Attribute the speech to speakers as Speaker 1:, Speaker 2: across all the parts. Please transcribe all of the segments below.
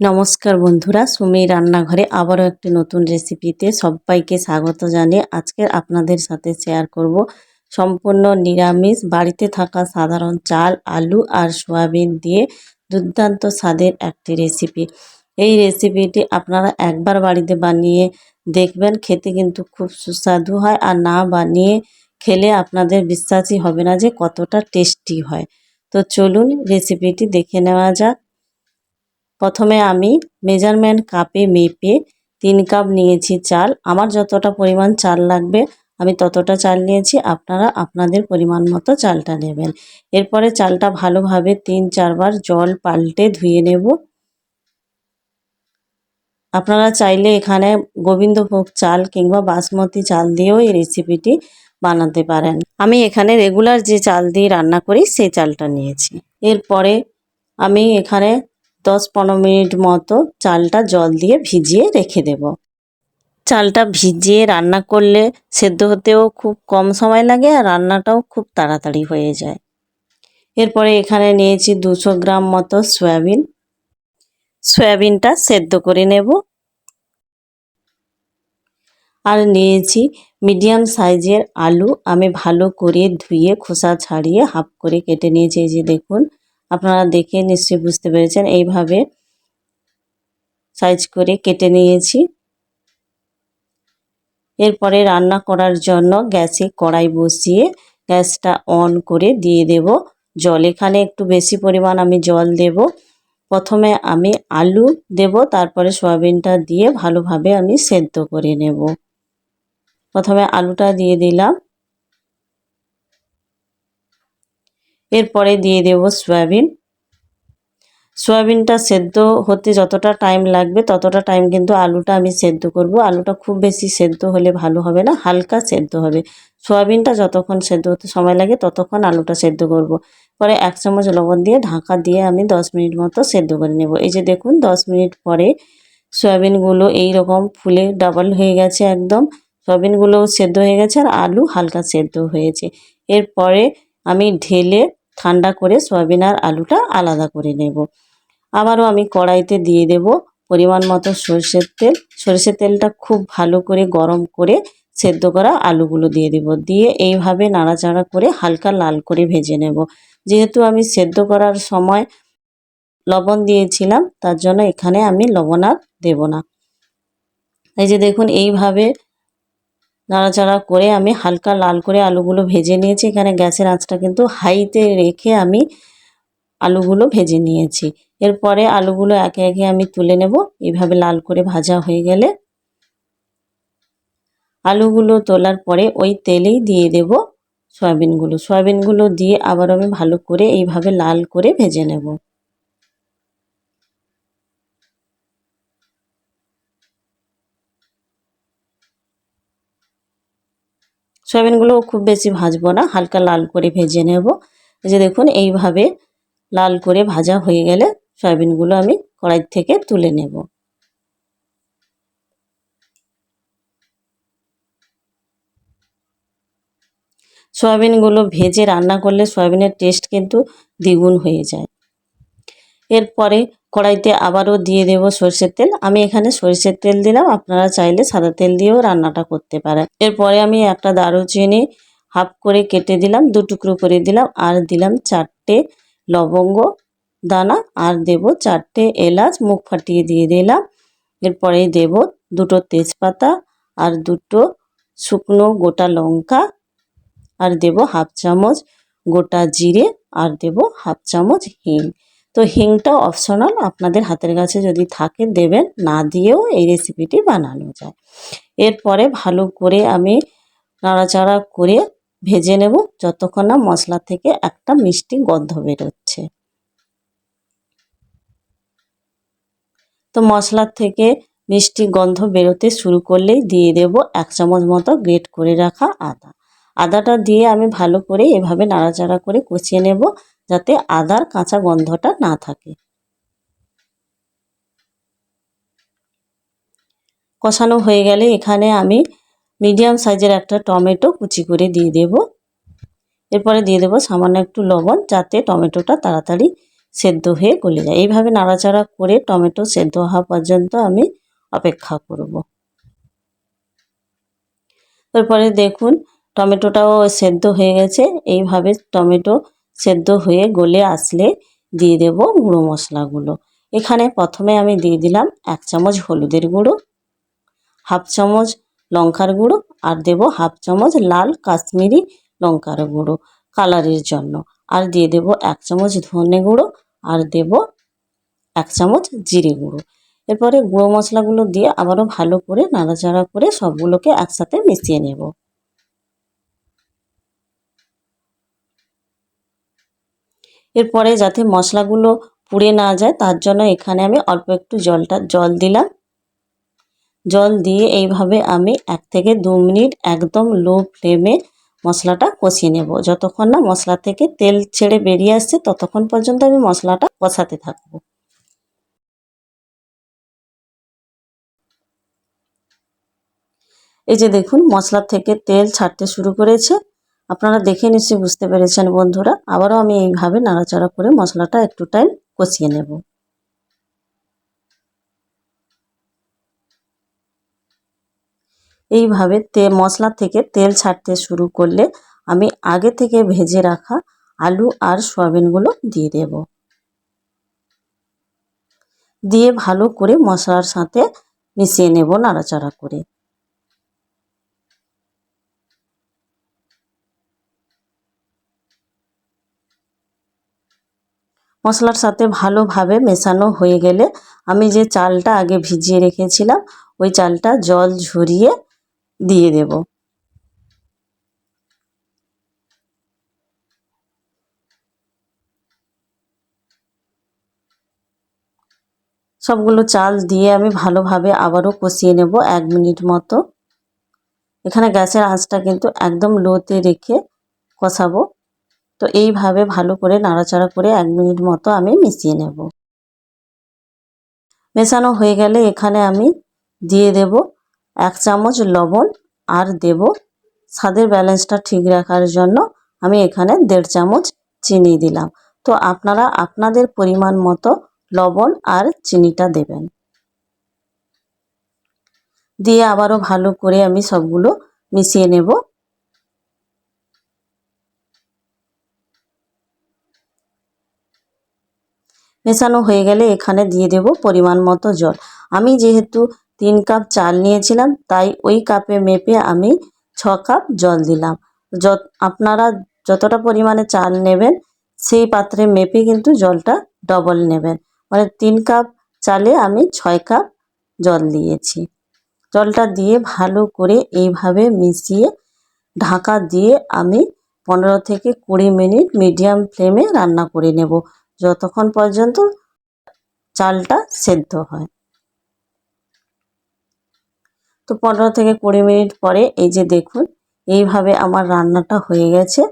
Speaker 1: নমস্কার বন্ধুরা সুমি রান্নাঘরে আবারও একটি নতুন রেসিপিতে সবাইকে স্বাগত জানিয়ে আজকে আপনাদের সাথে শেয়ার করব। সম্পূর্ণ নিরামিষ, বাড়িতে থাকা সাধারণ চাল, আলু আর সয়াবিন দিয়ে দুর্দান্ত স্বাদের একটি রেসিপি। এই রেসিপিটি আপনারা একবার বাড়িতে বানিয়ে দেখবেন, খেতে কিন্তু খুব সুস্বাদু হয় আর না বানিয়ে খেলে আপনাদের বিশ্বাসই হবে না যে কতটা টেস্টি হয়। তো চলুন রেসিপিটি দেখে নেওয়া যাক। প্রথমে আমি মেজারমেন্ট কাপে মেপে তিন কাপ নিয়েছি চাল। আমার যতটা পরিমাণ চাল লাগবে, আমি ততটা চাল নিয়েছি। আপনারা আপনাদের পরিমাণ মতো চালটা নেবেন। এরপরে চালটা ভালোভাবে তিন চারবার জল পাল্টে ধুয়ে নেব। আপনারা চাইলে এখানে গোবিন্দভোগ চাল কিংবা বাসমতি চাল দিয়েও এই রেসিপিটি বানাতে পারেন। আমি এখানে রেগুলার যে চাল দিয়ে রান্না করি, সেই চালটা নিয়েছি। এরপরে আমি এখানে দশ পনেরো মিনিট মতো চালটা জল দিয়ে ভিজিয়ে রেখে দেব। চালটা ভিজিয়ে রান্না করলে সেদ্ধ হতেও খুব কম সময় লাগে আর রান্নাটাও খুব তাড়াতাড়ি হয়ে যায়। এরপরে এখানে নিয়েছি দুশো গ্রাম মতো সয়াবিন। সয়াবিনটা সেদ্ধ করে নেব। আর নিয়েছি মিডিয়াম সাইজের আলু। আমি ভালো করে ধুয়ে খোসা ছাড়িয়ে হাফ করে কেটে নিয়েছি। এই যে দেখুন আপনারা দেখে নিশ্চয়ই বুঝতে পেরেছেন। এইভাবে সাইজ করে কেটে নিয়েছি। এরপরে রান্না করার জন্য গ্যাসে কড়াই বসিয়ে গ্যাসটা অন করে দিয়ে দেব। জল এখানে একটু বেশি পরিমাণ আমি জল দেব। প্রথমে আমি আলু দেব, তারপরে সয়াবিনটা দিয়ে ভালোভাবে আমি সেদ্ধ করে নেব। প্রথমে আলুটা দিয়ে দিলাম। এরপরে দিয়ে দেব সয়াবিন। সয়াবিনটা সেদ্ধ হতে যতটা টাইম লাগবে, ততটা টাইম কিন্তু আলুটা আমি সেদ্ধ করব। আলুটা খুব বেশি সেদ্ধ হলে ভালো হবে না, হালকা সেদ্ধ হবে। সয়াবিনটা যতক্ষণ সেদ্ধ হতে সময় লাগে, ততক্ষণ আলুটা সেদ্ধ করব। পরে এক চামচ লবণ দিয়ে ঢাকা দিয়ে আমি দশ মিনিট মতো সেদ্ধ করে নেব। এই যে দেখুন, দশ মিনিট পরে সয়াবিনগুলো এই রকম ফুলে ডাবল হয়ে গেছে একদম। সয়াবিনগুলো সেদ্ধ হয়ে গেছে আর আলু হালকা সেদ্ধ হয়েছে। এরপরে আমি ঢেলে ঠান্ডা করে সয়াবিন আর আলুটা আলাদা করে নেব। আবারও আমি কড়াইতে দিয়ে দেব পরিমাণ মতো সরষের তেল। সরষের তেলটা খুব ভালো করে গরম করে সেদ্ধ করা আলুগুলো দিয়ে দেব। দিয়ে এইভাবে নাড়াচাড়া করে হালকা লাল করে ভেজে নেব। যেহেতু আমি সেদ্ধ করার সময় লবণ দিয়েছিলাম, তার জন্য এখানে আমি লবণ আর দেবো না। এই যে দেখুন, এইভাবে নাড়াচাড়া করে আমি হালকা লাল করে আলুগুলো ভেজে নিয়েছি। এখানে গ্যাসের আঁচটা কিন্তু হাইতে রেখে আমি আলুগুলো ভেজে নিয়েছি। এরপরে আলুগুলো একে একে আমি তুলে নেব। এইভাবে লাল করে ভাজা হয়ে গেলে আলুগুলো তোলার পরে ওই তেলেই দিয়ে দেব সয়াবিনগুলো। সয়াবিনগুলো দিয়ে আবার আমি ভালো করে এইভাবে লাল করে ভেজে নেব। সয়াবিনগুলো খুব বেশি ভাজবো না, হালকা লাল করে ভেজে নেব। যে দেখুন, এইভাবে লাল করে ভাজা হয়ে গেলে সয়াবিনগুলো আমি কড়াই থেকে তুলে নেব। সয়াবিনগুলো ভেজে রান্না করলে সয়াবিনের টেস্ট কিন্তু দ্বিগুণ হয়ে যায়। এরপরে কড়াইতে আবারও দিয়ে দেব সরষের তেল। আমি এখানে সরষের তেল দিলাম, আপনারা চাইলে সাদা তেল দিয়েও রান্নাটা করতে পারেন। এরপরে আমি একটা দারুচিনি হাফ করে কেটে দিলাম, দু টুকরো করে দিলাম, আর দিলাম চারটে লবঙ্গ দানা, আর দেব চারটে এলাচ, মুখ ফাটিয়ে দিয়ে দিলাম। এরপরে দেব দুটো তেজপাতা আর দুটো শুকনো গোটা লঙ্কা, আর দেব হাফ চামচ গোটা জিরে, আর দেব হাফ চামচ হিং। তো হিংটা অপশনাল আপনাদের হাতের কাছে যদি থাকে দেবেন, না দিয়েও এই রেসিপিটি বানানো যায়। এরপরে ভালো করে আমি নাড়াচাড়া করে ভেজে নেব, যতক্ষণ না মশলা থেকে একটা মিষ্টি গন্ধ বেরোচ্ছে। তো মশলার থেকে মিষ্টি গন্ধ বেরোতে শুরু করলেই দিয়ে দেব এক চামচ মতো গ্রেট করে রাখা আদা। আদাটা দিয়ে আমি ভালো করে এভাবে নাড়াচাড়া করে কষিয়ে নেব। যাতে আদার কাঁচা গন্ধটা না থাকে। কষানো হয়ে গেলে এখানে আমি মিডিয়াম সাইজের একটা টমেটো কুচি করে দিয়ে দেব। এরপরে দিয়ে দেব সামান্য একটু লবণ যাতে টমেটোটা তাড়াতাড়ি সেদ্ধ হয়ে গলে যায়। এইভাবে নাড়াচাড়া করে টমেটো সেদ্ধ হওয়া পর্যন্ত আমি অপেক্ষা করব। তারপরে দেখুন টমেটোটাও সেদ্ধ হয়ে গেছে। এইভাবে টমেটো সেদ্ধ হয়ে গলে আসলে দিয়ে দেব গুঁড়ো মশলাগুলো। এখানে প্রথমে আমি দিয়ে দিলাম এক চামচ হলুদের গুঁড়ো, হাফ চামচ লঙ্কার গুঁড়ো আর দেব হাফ চামচ লাল কাশ্মীরি লঙ্কার গুঁড়ো কালারের জন্য। আর দিয়ে দেব এক চামচ ধনে গুঁড়ো আর দেব এক চামচ জিরে গুঁড়ো। এরপরে গুঁড়ো মশলাগুলো দিয়ে আবারও ভালো করে নাড়াচাড়া করে সবগুলোকে একসাথে মিশিয়ে নেব। এরপরে যাতে মশলাগুলো পুড়ে না যায়, তার জন্য এখানে আমি অল্প একটু জলটা, জল দিলাম। জল দিয়ে এইভাবে আমি এক থেকে দু মিনিট একদম লো ফ্লেমে মশলাটা কষিয়ে নেব। যতক্ষণ না মশলা থেকে তেল ছেড়ে বেরিয়ে আসছে, ততক্ষণ পর্যন্ত আমি মশলাটা কষাতে থাকব। এই যে দেখুন, মশলা থেকে তেল ছাড়তে শুরু করেছে। আপনারা দেখে নিশ্চয়ই বুঝতে পেরেছেন বন্ধুরা। আবারও আমি এইভাবে নাড়াচাড়া করে মশলাটা একটু টাইম কষিয়ে নেব। এইভাবে তে মশলা থেকে তেল ছাড়তে শুরু করলে আমি আগে থেকে ভেজে রাখা আলু আর সয়াবিনগুলো দিয়ে দেব। দিয়ে ভালো করে মশলার সাথে মিশিয়ে নেব নাড়াচাড়া করে। মশলার সাথে ভালোভাবে মেশানো হয়ে গেলে আমি যে চালটা আগে ভিজিয়ে রেখেছিলাম, ওই চালটা জল ঝরিয়ে দিয়ে দেব। সবগুলো চাল দিয়ে আমি ভালোভাবে আবারও কষিয়ে নেব এক মিনিট মতো। এখানে গ্যাসের আঁচটা কিন্তু একদম লোতে রেখে কষাবো। তো এইভাবে ভালো করে নাড়াচাড়া করে এক মিনিট মতো আমি মিশিয়ে নেব। মেশানো হয়ে গেলে এখানে আমি দিয়ে দেব এক চামচ লবণ আর দেব স্বাদের ব্যালেন্সটা ঠিক রাখার জন্য আমি এখানে দেড় চামচ চিনি দিলাম। তো আপনারা আপনাদের পরিমাণ মতো লবণ আর চিনিটা দেবেন। দিয়ে আবারও ভালো করে আমি সবগুলো মিশিয়ে নেব। মেশানো হয়ে গেলে এখানে দিয়ে দেব পরিমাণ মতো জল। আমি যেহেতু তিন কাপ চাল নিয়েছিলাম, তাই ওই কাপে মেপে আমি ছ কাপ জল দিলাম। যত আপনারা যতটা পরিমাণে চাল নেবেন, সেই পাত্রে মেপে কিন্তু জলটা ডবল নেবেন। মানে তিন কাপ চালে আমি ছয় কাপ জল দিয়েছি। জলটা দিয়ে ভালো করে এইভাবে মিশিয়ে ঢাকা দিয়ে আমি পনেরো থেকে কুড়ি মিনিট মিডিয়াম ফ্লেমে রান্না করে নেব। যতক্ষণ পর্যন্ত চালটা সেদ্ধ হয়। তো পনেরো থেকে কুড়ি মিনিট পরে এই যে দেখুন, এইভাবে আমার রান্নাটা হয়ে গেছে।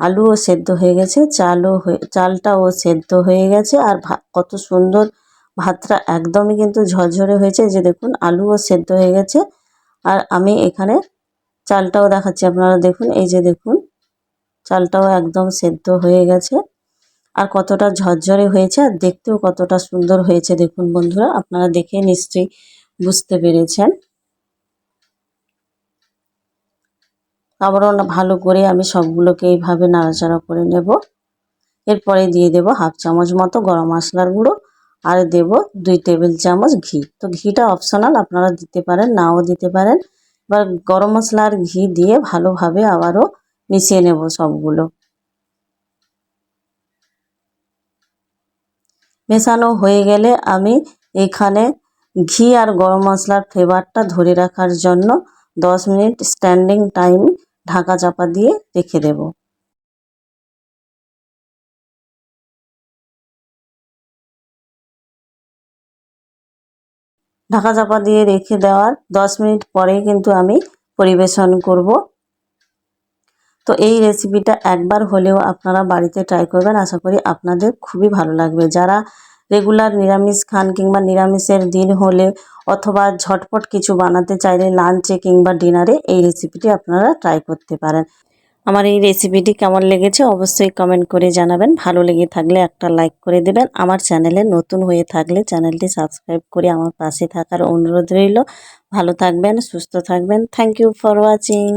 Speaker 1: আলুও সেদ্ধ হয়ে গেছে, চালও হয়ে, চালটাও সেদ্ধ হয়ে গেছে আর কত সুন্দর ভাতটা একদমই কিন্তু ঝরঝরে হয়েছে। যে দেখুন, আলুও সেদ্ধ হয়ে গেছে আর আমি এখানে চালটাও দেখাচ্ছি। আপনারা দেখুন, এই যে দেখুন, চালটাও একদম সেদ্ধ হয়ে গেছে। আর কতটা ঝরঝরে হয়েছে আর দেখতেও কতটা সুন্দর হয়েছে। দেখুন বন্ধুরা, আপনারা দেখে নিশ্চয়ই বুঝতে পেরেছেন। আবারও ভালো করে আমি সবগুলোকে এইভাবে নাড়াচাড়া করে নেব। এরপরে দিয়ে দেব হাফ চামচ মতো গরম মশলার গুঁড়ো আর দেব দুই টেবিল চামচ ঘি। তো ঘিটা অপশনাল, আপনারা দিতে পারেন, নাও দিতে পারেন। এবার গরম মশলা আর ঘি দিয়ে ভালোভাবে আবারও মিশিয়ে নেব সবগুলো। মেশানো হয়ে গেলে আমি এখানে ঘি আর গরম মশলার ফ্লেভারটা ধরে রাখার জন্য দশ মিনিট স্ট্যান্ডিং টাইম ঢাকা চাপা দিয়ে রেখে দেব। ঢাকা চাপা দিয়ে রেখে দেওয়ার দশ মিনিট পরে কিন্তু আমি পরিবেশন করব। তো এই রেসিপিটা একবার হলেও আপনারা বাড়িতে ট্রাই করবেন। আশা করি আপনাদের খুবই ভালো লাগবে। যারা রেগুলার নিরামিষ খান কিংবা নিরামিষের দিন হলে অথবা ঝটপট কিছু বানাতে চাইলে লাঞ্চে কিংবা ডিনারে এই রেসিপিটি আপনারা ট্রাই করতে পারেন। আমার এই রেসিপিটি কেমন লেগেছে অবশ্যই কমেন্ট করে জানাবেন। ভালো লেগে থাকলে একটা লাইক করে দেবেন। আমার চ্যানেলে নতুন হয়ে থাকলে চ্যানেলটি সাবস্ক্রাইব করে আমার পাশে থাকার অনুরোধ রইল। ভালো থাকবেন, সুস্থ থাকবেন। Thank you for watching